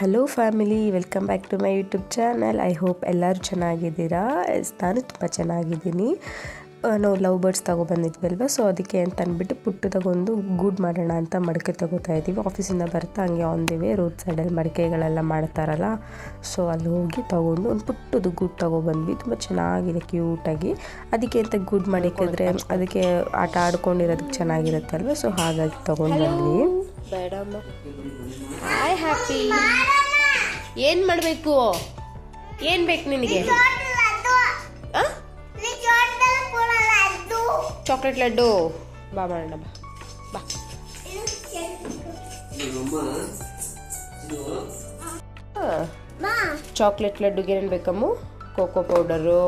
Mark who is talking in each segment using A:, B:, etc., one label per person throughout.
A: Hello family welcome back to my YouTube channel I hope ಎಲ್ಲರೂ ಚೆನ್ನಾಗಿದ್ದೀರಾ? ನಾನು ತುಂಬ ಚೆನ್ನಾಗಿದ್ದೀನಿ. ನಾವು ಲವ್ ಬರ್ಡ್ಸ್ ತೊಗೊಬಂದಿದ್ವಲ್ವ ಸೊ ಅದಕ್ಕೆ ಅಂತ ಅಂದ್ಬಿಟ್ಟು ತಗೊಂಡು ಗೂಡ್ ಮಾಡೋಣ ಅಂತ ಮಡಕೆ ತಗೋತಾ ಇದ್ದೀವಿ. ಆಫೀಸಿಂದ ಬರ್ತಾ ಹಂಗೆ ಆನ್ ದಿ ವೇ ರೋಡ್ ಸೈಡಲ್ಲಿ ಮಡಕೆಗಳೆಲ್ಲ ಮಾಡ್ತಾರಲ್ಲ? ಸೊ ಅಲ್ಲಿ ಹೋಗಿ ತಗೊಂಡು ಒಂದು ಪುಟ್ಟದು ಗೂಡ್ ತೊಗೊಬಂದ್ವಿ ತುಂಬ ಚೆನ್ನಾಗಿದೆ ಕ್ಯೂಟಾಗಿ ಅದಕ್ಕೆ ಅಂತ ಗೂಡ್ ಮಾಡಿಕ್ಕಿದ್ರೆ ಅದಕ್ಕೆ ಆಟ ಆಡ್ಕೊಂಡಿರೋದಕ್ಕೆ ಚೆನ್ನಾಗಿರುತ್ತಲ್ವ? ಸೊ ಹಾಗಾಗಿ ತೊಗೊಂಡು ಬಂದ್ವಿ.
B: ಬೇಡಮ್ಮ. ಹಾಯ್ ಹ್ಯಾಪಿ ಏನು ಮಾಡಬೇಕು? ಏನು ಬೇಕು ನಿನಗೆ? ಚಾಕ್ಲೇಟ್ ಲಡ್ಡು. ಬಾ ಮಾಡೋಣ, ಬಾ. ಬಾ. ಚಾಕ್ಲೇಟ್ ಲಡ್ಡುಗೆ ಏನೇನು ಬೇಕಮ್ಮ? ಕೋಕೋ ಪೌಡರು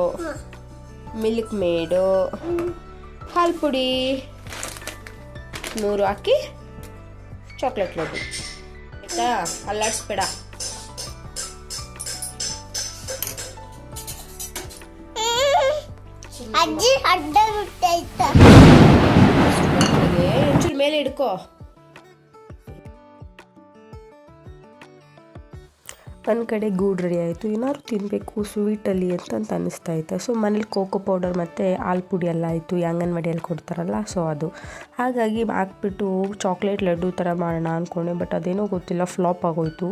B: ಮಿಲ್ಕ್ ಮೇಡು ಹಾಲು ಪುಡಿ. ನೂರು ಹಾಕಿ ಚಾಕ್ಲೇಟ್ ಲಡ್ಡು ಆಯ್ತಾ ಅಲ್ಲಾಡಿಸ್ಬೇಡ
C: ಅಜ್ಜಿ ಅಡ್ಡ ಬಿಟ್ಟೈತ
B: ಒಂಚೂರು ಮೇಲೆ ಹಿಡ್ಕೋ
A: ಒಂದು ಕಡೆ ಗೂಡ್ ರೆಡಿ ಆಯಿತು. ಏನಾದ್ರು ತಿನ್ನಬೇಕು ಸ್ವೀಟಲ್ಲಿ ಅಂತ ಅಂತ ಅನ್ನಿಸ್ತಾ ಇತ್ತು. ಸೊ ಮನೇಲಿ ಕೋಕೋ ಪೌಡರ್ ಮತ್ತು ಹಾಲು ಪುಡಿ ಎಲ್ಲ ಆಯಿತು. ಅಂಗನವಾಡಿಯಲ್ಲಿ ಕೊಡ್ತಾರಲ್ಲ ಸೊ ಅದು. ಹಾಗಾಗಿ ಹಾಕ್ಬಿಟ್ಟು ಚಾಕ್ಲೇಟ್ ಲಡ್ಡು ಥರ ಮಾಡೋಣ ಅಂದ್ಕೊಂಡೆ ಬಟ್ ಅದೇನೋ ಗೊತ್ತಿಲ್ಲ, ಫ್ಲಾಪ್ ಆಗೋಯ್ತು.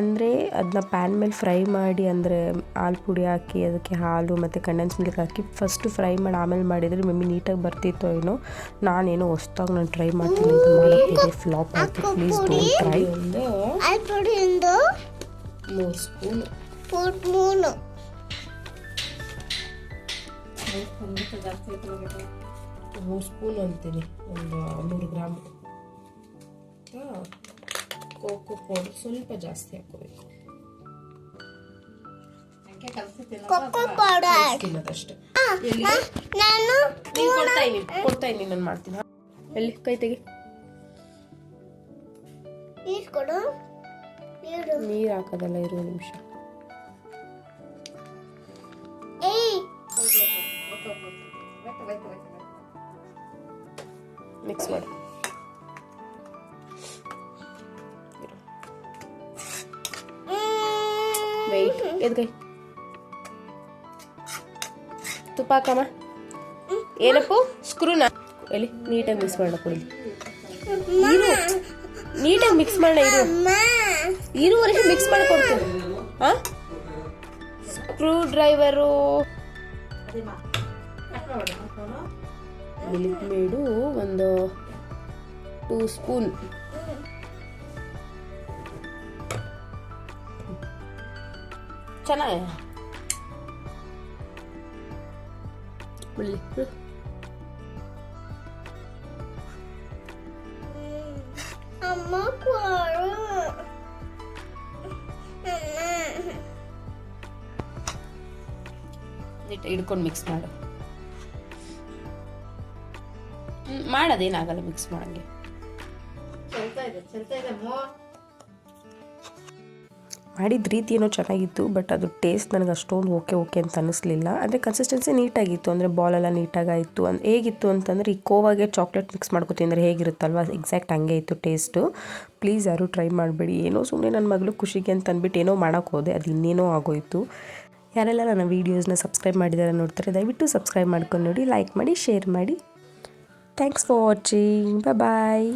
A: ಅಂದರೆ ಅದನ್ನ ಪ್ಯಾನ್ ಮೇಲೆ ಫ್ರೈ ಮಾಡಿ, ಅಂದರೆ ಹಾಲು ಪುಡಿ ಹಾಕಿ, ಅದಕ್ಕೆ ಹಾಲು ಮತ್ತು ಕಂಡೆನ್ಸ್ ಮಿಲ್ಕ್ ಹಾಕಿ ಫಸ್ಟು ಫ್ರೈ ಮಾಡಿ, ಆಮೇಲೆ ಮಾಡಿದರೆ ಮೇಬಿ ನೀಟಾಗಿ ಬರ್ತಿತ್ತೋ ಏನೋ. ನಾನೇನೋ ಹೊಸ್ದಾಗಿ ನಾನು ಟ್ರೈ ಮಾಡ್ತೀನಿ ಫ್ಲಾಪ್ ಆಯಿತು. ಪ್ಲೀಸ್ ಡೋಂಟ್ ಟ್ರೈ
B: ಮೂರು ಸ್ಪೂನ್.
C: ಮೂನು.
B: ಮೂರು ಸ್ಪೂನ್ ಅಂತೀನಿ. ಒಂದು ನೂರು ಗ್ರಾಮ್. ಕೋಕೋ ಪೌಡರ್ ಸ್ವಲ್ಪ ಜಾಸ್ತಿ ಹಾಕೋಬೇಕು
C: ಕೊಕ್ಕೋ ಪೌಡರ್.
B: ತಿನ್ನೋದಷ್ಟೇ
C: ನಾನು
B: ನೀನು ಕೊಡ್ತಾ ಇದ್ದೀನಿ ಕೊಡ್ತಾ ಇದ್ದೀನಿ ನಾನು ಮಾಡ್ತೀನಿ. ಎಲ್ಲಿ? ಕೈ ತೆಗಿ.
C: ನೀರು ಕೊಡು. ನೀರು.
B: ಹಾಕೋದಲ್ಲ ಇರೋ ನಿಮಿಷ. ಮಿಕ್ಸ್ ಮಾಡಿ. ವೆಯ್ಟ್ ಎದ್ಗೈ ತುಪ್ಪ ಹಾಕಮ್ಮ ಏನಪ್ಪು? ಸ್ಕ್ರೂನ? ಎಲ್ಲಿ? ನೀಟಾಗಿ ಮಿಕ್ಸ್ ಮಾಡೋಣ ಕುಡಿ. ನೀಟಾಗಿ ಮಿಕ್ಸ್ ಮಾಡೋಣ ಇರು.
C: ಅಮ್ಮ
B: ಇರುವರೆಗೆ ಮಿಕ್ಸ್ ಮಾಡಿ ಕೊಡ್ತೀನಿ ಹಾ? Screwdriver Milkmaid. ಒಂದು ಟೂ ಸ್ಪೂನ್ ಚೆನ್ನಾಗಿ?
C: ಅಮ್ಮ
B: ನೀಟ್ ಹಿಡ್ಕೊಂಡು ಮಿಕ್ಸ್ ಮಾಡು. ಮಾಡೋದೇನಾಗಲ್ಲ ಮಿಕ್ಸ್ ಮಾಡಂಗೆ.
A: ಮಾಡಿದ ರೀತಿ ಏನೋ ಚೆನ್ನಾಗಿತ್ತು ಬಟ್ ಅದು ಟೇಸ್ಟ್ ನನಗೆ ಅಷ್ಟೊಂದು ಓಕೆ ಓಕೆ ಅಂತ ಅನ್ನಿಸ್ಲಿಲ್ಲ ಅಂದರೆ ಕನ್ಸಿಸ್ಟೆನ್ಸಿ ನೀಟಾಗಿತ್ತು ಅಂದರೆ ಬಾಲೆಲ್ಲ ನೀಟಾಗಾಯಿತು ಅಂದ್ರೆ ಹೇಗಿತ್ತು ಅಂತಂದರೆ ಈ ಕೋವಾಗೆ ಚಾಕ್ಲೇಟ್ ಮಿಕ್ಸ್ ಮಾಡ್ಕೊತಿಂದ್ರೆ ಹೇಗಿರುತ್ತಲ್ವ? ಎಕ್ಸಾಕ್ಟ್ ಹಂಗೆ ಇತ್ತು ಟೇಸ್ಟು ಪ್ಲೀಸ್ ಯಾರು ಟ್ರೈ ಮಾಡಬೇಡಿ. ಏನೋ ಸುಮ್ಮನೆ ನನ್ನ ಮಗಳು ಖುಷಿಗೆ ಅಂತ ಅಂದ್ಬಿಟ್ಟು ಏನೋ ಮಾಡೋಕ್ಕೆ ಹೋದೆ ಅದು ಇನ್ನೇನೋ ಆಗೋಯಿತು. ಯಾರೆಲ್ಲ ನನ್ನ ವೀಡಿಯೋಸ್ನ ಸಬ್ಸ್ಕ್ರೈಬ್ ಮಾಡಿದ್ದಾರೆ ನೋಡ್ತಾರೆ, ದಯವಿಟ್ಟು ಸಬ್ಸ್ಕ್ರೈಬ್ ಮಾಡ್ಕೊಂಡು ನೋಡಿ ಲೈಕ್ ಮಾಡಿ ಶೇರ್ ಮಾಡಿ. Thanks for watching bye